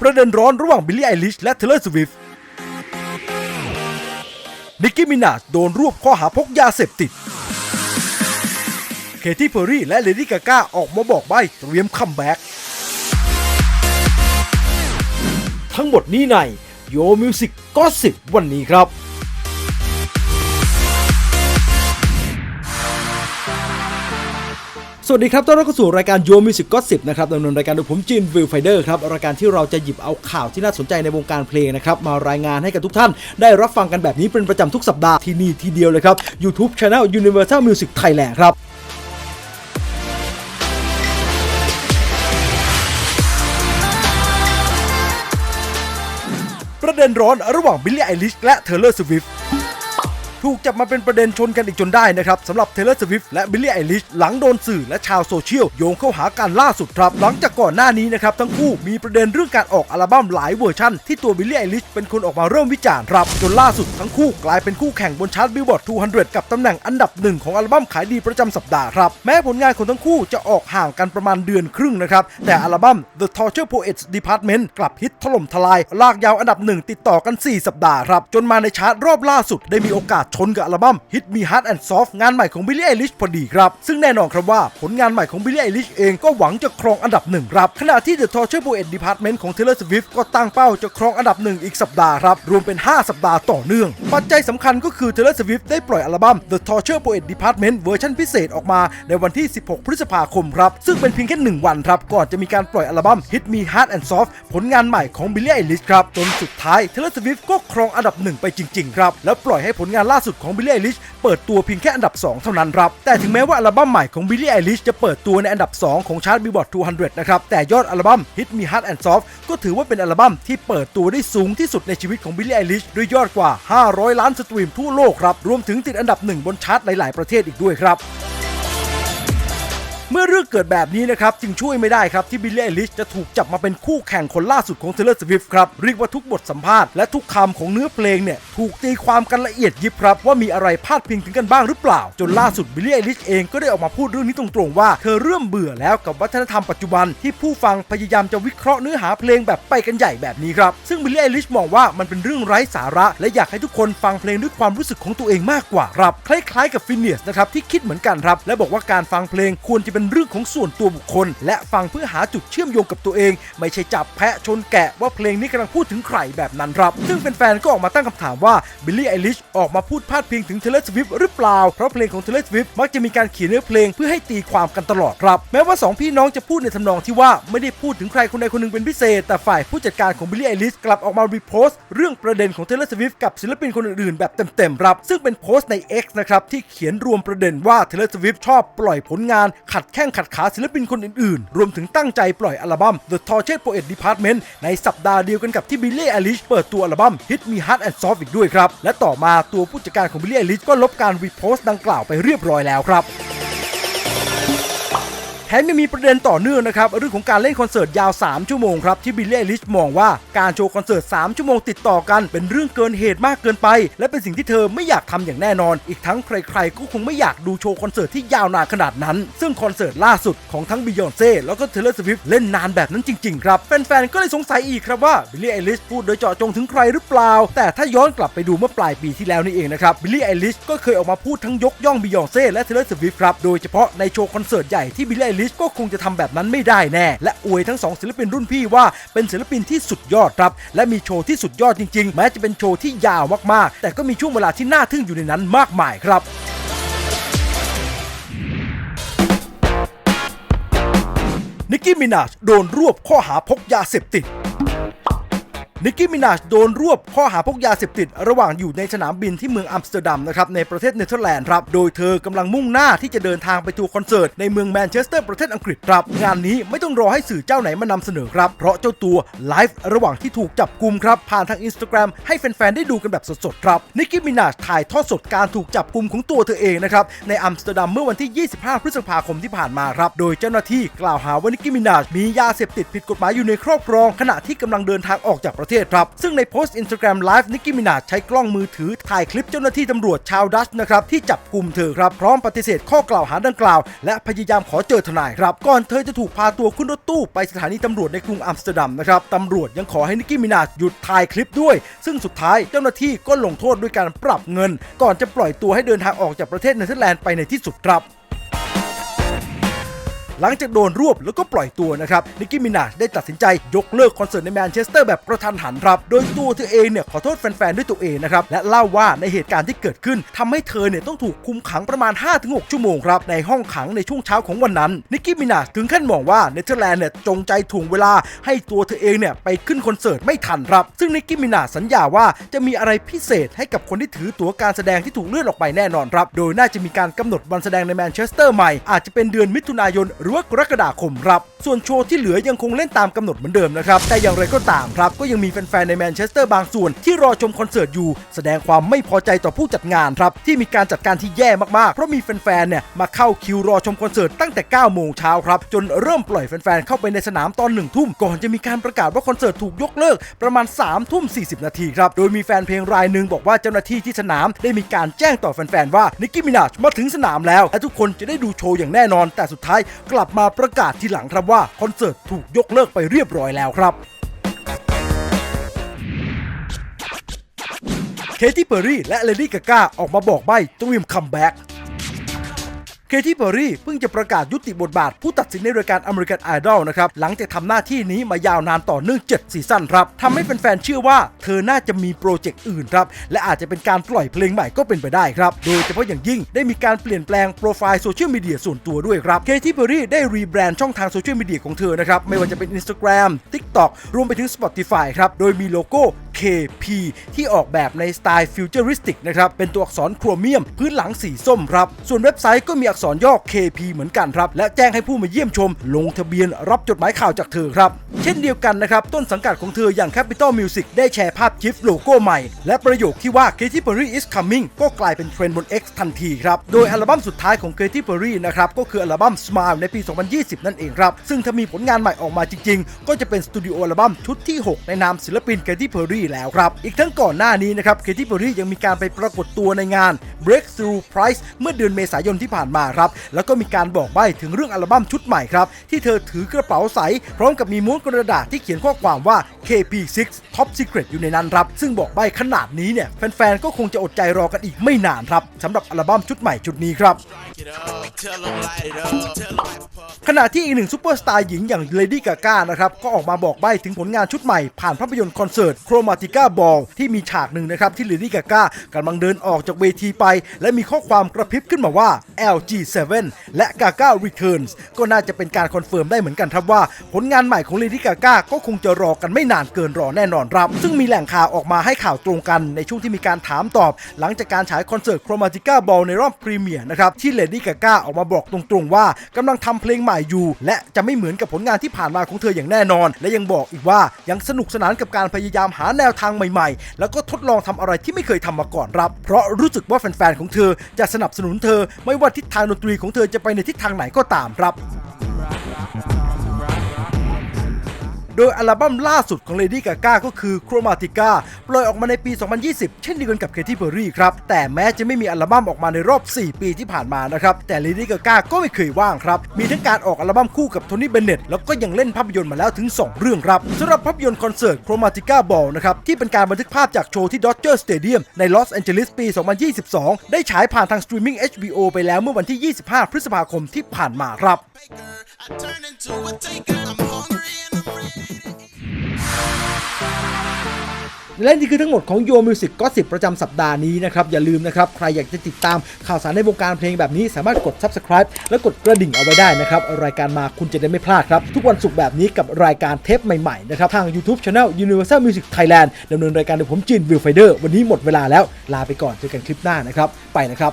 ประเด็นร้อนระหว่างบิลลี่ไอลิชและเทเลอร์สวิฟนิกกี้มินาจโดนรวบข้อหาพกยาเสพติด เคที่เพอร์รี่และเลดี้กาก้าออกมาบอกใบ้เตรียมคัมแบ็กทั้งหมดนี้ในโยมิวสิกก็สิบวันนี้ครับ สวัสดีครับ ต้อนรับเข้าสู่รายการโยมิวสิกก็สิบนะครับดำเนินรายการโดยผมจินวิลไฟเดอร์ครับ รายการที่เราจะหยิบเอาข่าวที่น่าสนใจในวงการเพลงนะครับ มารายงานให้กับทุกท่าน ได้รับฟังกันแบบนี้เป็นประจำทุกสัปดาห์ที่นี่ทีเดียวเลยครับ YouTube Channel Universal Music Thailand ครับประเด็นร้อนระหว่างบิลลี่ไอลิชและเทเลอร์สวิฟ ถูกจับมาเป็นประเด็นชนกันอีกจนได้นะครับสำหรับเทเลอร์สวิฟและบิลลี่ไอลิชหลังโดนสื่อและชาวโซเชียลโยงเข้าหากันล่าสุดครับ หลังจากก่อนหน้านี้นะครับ ทั้งคู่มีประเด็นเรื่องการออกอัลบั้มหลายเวอร์ชันที่ตัวบิลลี่ไอลิชเป็นคนออกมาเริ่มวิจารณ์ครับจนล่าสุดทั้งคู่กลายเป็นคู่แข่งบนชาร์ตบิลบอร์ด 200 กับตำแหน่งอันดับหนึ่งของอัลบั้มขายดีประจำสัปดาห์ครับแม้ผลงานของทั้งคู่จะออกห่างกันประมาณเดือนครึ่งนะครับแต่อัลบั้ม The Torture Poets Department กลับฮิตถล่มทลายลากยาวอันดับหนึ่งติดต่อกัน 4 สัปดาห์ครับจนมาในชาร์ตรอบล่าสุดได้มีโอกาสชนกับอัลบั้ม Hit Me Hard and Soft งานใหม่ของ Billie Eilish พอดีครับ ซึ่งแน่นอนครับว่าผลงานใหม่ของ Billie Eilish เองก็หวังจะครองอันดับหนึ่งครับ ขณะที่ The Torture Poet Department ของ Taylor Swift ก็ตั้งเป้าจะครองอันดับหนึ่งอีกสัปดาห์ครับ รวมเป็น 5 สัปดาห์ต่อเนื่อง ปัจจัยสำคัญก็คือ Taylor Swift ได้ปล่อยอัลบั้ม The Torture Poet Department เวอร์ชันพิเศษออกมาในวันที่ 16 พฤษภาคมครับ ซึ่งเป็นเพียงแค่หนึ่งวันครับก่อนจะมีการปล่อยอัลบั้ม Hit Me Hard and Soft ผลงานใหม่ของ Billie Eilish ครับจนสุดท้าย Taylor Swift ก็ครองอันดับหนึ่งไปจริงๆครับแล้วปล่อยให้ผลงานล่าาสุดของ Billie Eilish เปิดตัวเพียงแค่อันดับ 2 เท่านั้นครับ แต่ถึงแม้ว่าอัลบั้มใหม่ของ Billie Eilish จะเปิดตัวในอันดับ 2 ของชาร์ตบิลบอร์ด200 นะครับ แต่ยอดอัลบั้ม Hit Me Hard and Soft ก็ถือว่าเป็นอัลบั้มที่เปิดตัวได้สูงที่สุดในชีวิตของ Billie Eilish ด้วยยอดกว่า 500 ล้านสตรีมทั่วโลกครับรวมถึงติดอันดับหนึ่งบนชาร์ตหลาย ๆ ประเทศอีกด้วยครับ เมื่อเรื่องเกิดแบบนี้นะครับจึงช่วยไม่ได้ครับที่บิลลี่ i อลิชจะถูกจับมาเป็นคู่แข่งคนล่าสุดของเทเลอร์สวิฟครับเรียกว่าทุกบทสัมภาษณ์และทุกคำของเนื้อเพลงเนี่ยถูกตีความกันละเอียดยิบครับว่ามีอะไรพลาดพิงถึงกันบ้างหรือเปล่า จนล่าสุดบิลลี่ i อลิชเองก็ได้ออกมาพูดเรื่องนี้ตรงๆว่าเธอเริ่มเบื่อแล้วกับวัฒนธรรมปัจจุบันที่ผู้ฟังพยายามจะวิเคราะห์เนื้อหาเพลงแบบไปกันใหญ่แบบนี้ครับซึ่งบิลลี่ i อลิชมองว่ามันเป็นเรื่องไร้สาระ และอยากให้ทุกคนฟังเพลงด้วยความรู้สึกของตัวเองมากกว่าครับคล้ายๆกับฟินเนียสนะครับที่คิดเหมือนกันครับและบอกว่าการฟังเพลงควรจะเป็นเรื่องของส่วนตัวบุคคล และฟังเพื่อหาจุดเชื่อมโยงกับตัวเอง ไม่ใช่จับแพะชนแกะว่าเพลงนี้กำลังพูดถึงใครแบบนั้นครับ ซึ่งแฟนๆก็ออกมาตั้งคำถามว่าบิลลี่ไอลิชออกมาพูดพาดพิงถึงเทเลสวิฟหรือเปล่า เพราะเพลงของเทเลสวิฟมักจะมีการเขียนเนื้อเพลงเพื่อให้ตีความกันตลอดครับ แม้ว่าสองพี่น้องจะพูดในทำนองที่ว่าไม่ได้พูดถึงใครคนใดคนหนึ่งเป็นพิเศษ แต่ฝ่ายผู้จัดการของบิลลี่ไอลิชกลับออกมารีโพสต์เรื่องประเด็นของเทเลสวิฟกับศิลปินคนอื่นๆแบบเต็มๆครับซึ่งเป็นโพสต์ใน X นะครับที่เขียนรวมประเด็นว่าเทเลสวิฟชอบปล่อยผลงานขัดแข้งขัดขาศิลปินคนอื่นๆ รวมถึงตั้งใจปล่อยอัลบั้ม The Tortured Poet Department ในสัปดาห์เดียวกันกับที่บิลลี่ i อลิชเปิดตัวอัลบั้ม Hit Me Hard and Soft อีกด้วยครับ และต่อมาตัวผู้จัดการของบิลลี่ i อลิชก็ลบการรีโพสต์ดังกล่าวไปเรียบร้อยแล้วครับ แถมยังมีประเด็นต่อเนื่องนะครับเรื่องของการเล่นคอนเสิร์ตยาว 3 ชั่วโมงครับที่บิลลี่ i อลิชมองว่าการโชว์คอนเสิร์ต 3 ชั่วโมงติดต่อกันเป็นเรื่องเกินเหตุมากเกินไป และเป็นสิ่งที่เธอไม่อยากทำอย่างแน่นอน อีกทั้งใครๆก็คงไม่อยากดูโชว์คอนเสิร์ตที่ยาวนานขนาดนั้น ซึ่งคอนเสิร์ตล่าสุดของทั้งบิยอนเซ่แล้วก็เทเลอร์สวิฟเล่นนานแบบนั้นจริงๆครับแฟนๆก็เลยสงสัยอีกครับว่าบิลลี่ i อลิชพูดโดยเจาะจงถึงใครหรือเปล่า แต่ถ้าย้อนกลับไปดูเมื่อปลายปีที่แล้วนี่เองนะครับบิลลี่ i อลิชก็เคยออกมาพูดทั้งยกย่องบิยอนเซ่และเทเลอร์สวิฟครับโดยเฉพาะในโชว์คอนเสิร์ตใหญ่ที่บิลลี่ลิชก็คงจะทำแบบนั้นไม่ได้แน่ และอวยทั้งสองศิลปินรุ่นพี่ว่าเป็นศิลปินที่สุดยอดครับ และมีโชว์ที่สุดยอดจริง ๆ แม้จะเป็นโชว์ที่ยาวมากๆ แต่ก็มีช่วงเวลาที่น่าทึ่งอยู่ในนั้นมากมายครับนิกกี้มินาจโดนรวบข้อหาพกยาเสพติด นิกกี้มินาจโดนรวบข้อหาพกยาเสพติด ระหว่างอยู่ในสนามบินที่เมืองอัมสเตอร์ดัมนะครับในประเทศเนเธอร์แลนด์ครับโดยเธอกำลังมุ่งหน้าที่จะเดินทางไปทัวร์คอนเสิร์ตในเมืองแมนเชสเตอร์ประเทศอังกฤษครับงานนี้ไม่ต้องรอให้สื่อเจ้าไหนมานำเสนอครับ เพราะเจ้าตัวไลฟ์ระหว่างที่ถูกจับกลุ่มครับ ผ่านทางอินสตาแกรมให้แฟนๆได้ดูกันแบบสดๆครับนิกกี้มินาจถ่ายทอดสดการถูกจับกลุ่มของตัวเธอเองนะครับในอัมสเตอร์ดัมเมื่อวันที่ 25 พฤษภาคมที่ผ่านมาครับโดยเจ้าหน้าที่กล่าวหาว่านิกกี้มินาจมียาเสพติดผิดกฎหมายอยู่ในครอบครองขณะที่กำลังเดินทางออกจากประประเทศครับ ซึ่งในโพสต์ Instagram Live นิกกี้มินาใช้กล้องมือถือถ่ายคลิปเจ้าหน้าที่ตำรวจชาวดัชนะครับที่จับกลุ่มเธอครับพร้อมปฏิเสธข้อกล่าวหาดังกล่าว และพยายามขอเจอทนายครับ ก่อนเธอจะถูกพาตัวขึ้นรถตู้ไปสถานีตำรวจในกรุงอัมสเตอร์ดัมนะครับตำรวจยังขอให้นิกกี้มินาหยุดถ่ายคลิปด้วย ซึ่งสุดท้ายเจ้าหน้าที่ก็ลงโทษด้วยการปรับเงิน ก่อนจะปล่อยตัวให้เดินทางออกจากประเทศเนเธอร์แลนด์ไปในที่สุดครับ หลังจากโดนรวบแล้วก็ปล่อยตัวนะครับนิกกี้มินาได้ตัดสินใจยกเลิกคอนเสิร์ตในแมนเชสเตอร์แบบกระทันหันครับ โดยตัวเธอเองเนี่ยขอโทษแฟนๆด้วยตัวเองนะครับ และเล่าว่าในเหตุการณ์ที่เกิดขึ้นทำให้เธอเนี่ยต้องถูกคุมขังประมาณ 5-6 ชั่วโมงครับในห้องขังในช่วงเช้าของวันนั้นนิกกี้มินาถึงขั้นมองว่าเนเธอร์แลนด์เนี่ยจงใจถ่วงเวลาให้ตัวเธอเองเนี่ยไปขึ้นคอนเสิร์ตไม่ทันครับ ซึ่งนิกกี้มินาสัญญาว่าจะมีอะไรพิเศษให้กับคนที่ถือตั๋วการแสดงที่ถูกเลื่อนออกไปแน่นอนครับ โดยน่าจะมีการกำหนดวันแสดงในแมนเชสเตอร์ใหม่อาจจะเป็นเดือนมิถุนายนรือว่ากรกฎาคมครับ ส่วนโชว์ที่เหลือยังคงเล่นตามกำหนดเหมือนเดิมนะครับ แต่อย่างไรก็ตามครับ ก็ยังมีแฟนๆในแมนเชสเตอร์บางส่วนที่รอชมคอนเสิร์ตอยู่ แสดงความไม่พอใจต่อผู้จัดงานครับ ที่มีการจัดการที่แย่มากๆ เพราะมีแฟนๆเนี่ยมาเข้าคิวรอชมคอนเสิร์ตตั้งแต่ 9 โมงเช้าครับ จนเริ่มปล่อยแฟนๆเข้าไปในสนามตอน1ทุ่มก่อนจะมีการประกาศว่าคอนเสิร์ตถูกยกเลิกประมาณ3ทุ่ม40 นาทีครับ โดยมีแฟนเพลงรายหนึ่งบอกว่าเจ้าหน้าที่ที่สนามได้มีการแจ้งต่อแฟนๆว่านิกกี้มินาชมาถึงสนามแล้วและทุกคนจะได้ดูโชว์อย่างแน่นอน แต่สุดท้ายกลับมาประกาศทีหลังครับว่าคอนเสิร์ตถูกยกเลิกไปเรียบร้อยแล้วครับเคที่เปอร์รี่และเลดี้กาก้าออกมาบอกใบ้เตรียมคัมแบ็ก เคที่เปอร์รี่เพิ่งจะประกาศยุติบทบาท ผู้ตัดสินในรายการอเมริกันไอดอลนะครับ หลังจากทำหน้าที่นี้มายาวนานต่อเนื่อง 7 ซีซั่นครับทำให้แฟนๆเชื่อว่าเธอน่าจะมีโปรเจกต์อื่นครับ และอาจจะเป็นการปล่อยเพลงใหม่ก็เป็นไปได้ครับ โดยเฉพาะอย่างยิ่งได้มีการเปลี่ยนแปลงโปรไฟล์โซเชียลมีเดียส่วนตัวด้วยครับเคที่เปอร์รี่ได้รีแบรนด์ช่องทางโซเชียลมีเดียของเธอนะครับไม่ว่าจะเป็น Instagram TikTok รวมไปถึง Spotify ครับโดยมีโลโก้ KP ที่ออกแบบในสไตล์ฟิวเจอริสติกนะครับ เป็นตัวอักษรโครเมียม พื้นหลังสีส้มครับ ส่วนเว็บไซต์ก็มีอักษรย่อ KP เหมือนกันครับ และแจ้งให้ผู้มาเยี่ยมชม ลงทะเบียนรับจดหมายข่าวจากเธอครับ เช่นเดียวกันนะครับ ต้นสังกัดของเธออย่าง Capital Music ได้แชร์ภาพจิฟโลโก้ใหม่ และประโยคที่ว่า Katy Perry is coming ก็กลายเป็นเทรนด์บน X ทันทีครับ โดยอัลบั้มสุดท้ายของ Katy Perry นะครับก็คืออัลบั้ม Smile ในปี 2020 นั่นเองครับ ซึ่งถ้ามีผลงานใหม่ออกมาจริง ๆ ก็จะเป็นสตูดิโออัลบั้มชุดที่ 6 ในนามศิลปิน Katy Perry แล้วครับ อีกทั้งก่อนหน้านี้นะครับ Katy Perry ยังมีการไปปรากฏตัวในงาน Breakthrough Prize เมื่อเดือนเมษายนที่ผ่านมาครับ แล้วก็มีการบอกใบ้ถึงเรื่องอัลบั้มชุดใหม่ครับ ที่เธอถือกระเป๋าใส พร้อมกับมีม้วนกระดาษที่เขียนข้อความว่า KP6 Top Secret อยู่ในนั้นครับ ซึ่งบอกใบ้ขนาดนี้เนี่ยแฟนๆก็คงจะอดใจรอกันอีกไม่นานครับสำหรับอัลบั้มชุดใหม่ชุดนี้ครับขณะที่อีกหนึ่งซูเปอร์สตาร์หญิงอย่างเลดี้กาก้านะครับก็ออกมาบอกใบ้ถึงผลงานชุดใหม่ผ่านภาพยนตร์คอนเสิร์ตโครมาติก้าบอลที่มีฉากหนึ่งนะครับที่เลดี้กาก้ากำลังเดินออกจากเวทีไป และมีข้อความกระพริบขึ้นมาว่า LG7 และกาก้า Returns ก็น่าจะเป็นการคอนเฟิร์มได้เหมือนกันครับว่า ผลงานใหม่ของเลดี้กาก้าก็คงจะรอกันไม่นานเกินรอแน่นอนครับ ซึ่งมีแหล่งข่าวออกมาให้ข่าวตรงกันในช่วงที่มีการถามตอบ หลังจากการฉายคอนเสิร์ตโครมาติก้าบอลในรอบพรีเมียร์นะครับที่เลดี้กาก้าออกมาบอกตรงๆ ว่ากำลังทำเพลงใหม่อยู่ และจะไม่เหมือนกับผลงานที่ผ่านมาของเธออย่างแน่นอน และยังบอกอีกว่ายังสนุกสนานกับการพยายามหาแนววทางใหม่ๆ แล้วก็ทดลองทำอะไรที่ไม่เคยทำมาก่อนครับ เพราะรู้สึกว่าแฟนๆของเธอจะสนับสนุนเธอ ไม่ว่าทิศทางดนตรีของเธอจะไปในทิศทางไหนก็ตามครับ โดยอัลบั้มล่าสุดของ Lady Gaga ก็คือ Chromatica ปล่อยออกมาในปี 2020 เช่นเดียวกันกับ Katy Perry ครับ แต่แม้จะไม่มีอัลบั้มออกมาในรอบ 4 ปีที่ผ่านมานะครับ แต่ Lady Gaga ก็ไม่เคยว่างครับ มีทั้งการออกอัลบั้มคู่กับโทนี่เบนเน็ตแล้วก็ยังเล่นภาพยนตร์มาแล้วถึง 2 เรื่องครับสำหรับภาพยนตร์คอนเสิร์ต Chromatica Ball นะครับ ที่เป็นการบันทึกภาพจากโชว์ที่ Dodger Stadium ในลอสแอนเจลิสปี 2022 ได้ฉายผ่านทางสตรีมมิ่ง HBO ไปแล้วเมื่อวันที่ 25 พฤษภาคมที่ผ่านมาครับ Baker, I turn into a taker. I'm hungry. และนี่คือทั้งหมดของโยมิวสิกก็สิบประจำสัปดาห์นี้นะครับ อย่าลืมนะครับ ใครอยากจะติดตามข่าวสารในวงการเพลงแบบนี้สามารถกด subscribe และกดกระดิ่งเอาไว้ได้นะครับ รายการมาคุณจะได้ไม่พลาดครับ ทุกวันศุกร์แบบนี้กับรายการเทปใหม่ๆนะครับ ทาง YouTube Channel Universal Music Thailand ดำเนินรายการโดยผมจินวิวไฟเดอร์วันนี้หมดเวลาแล้วลาไปก่อนเจอกันคลิปหน้านะครับไปนะครับ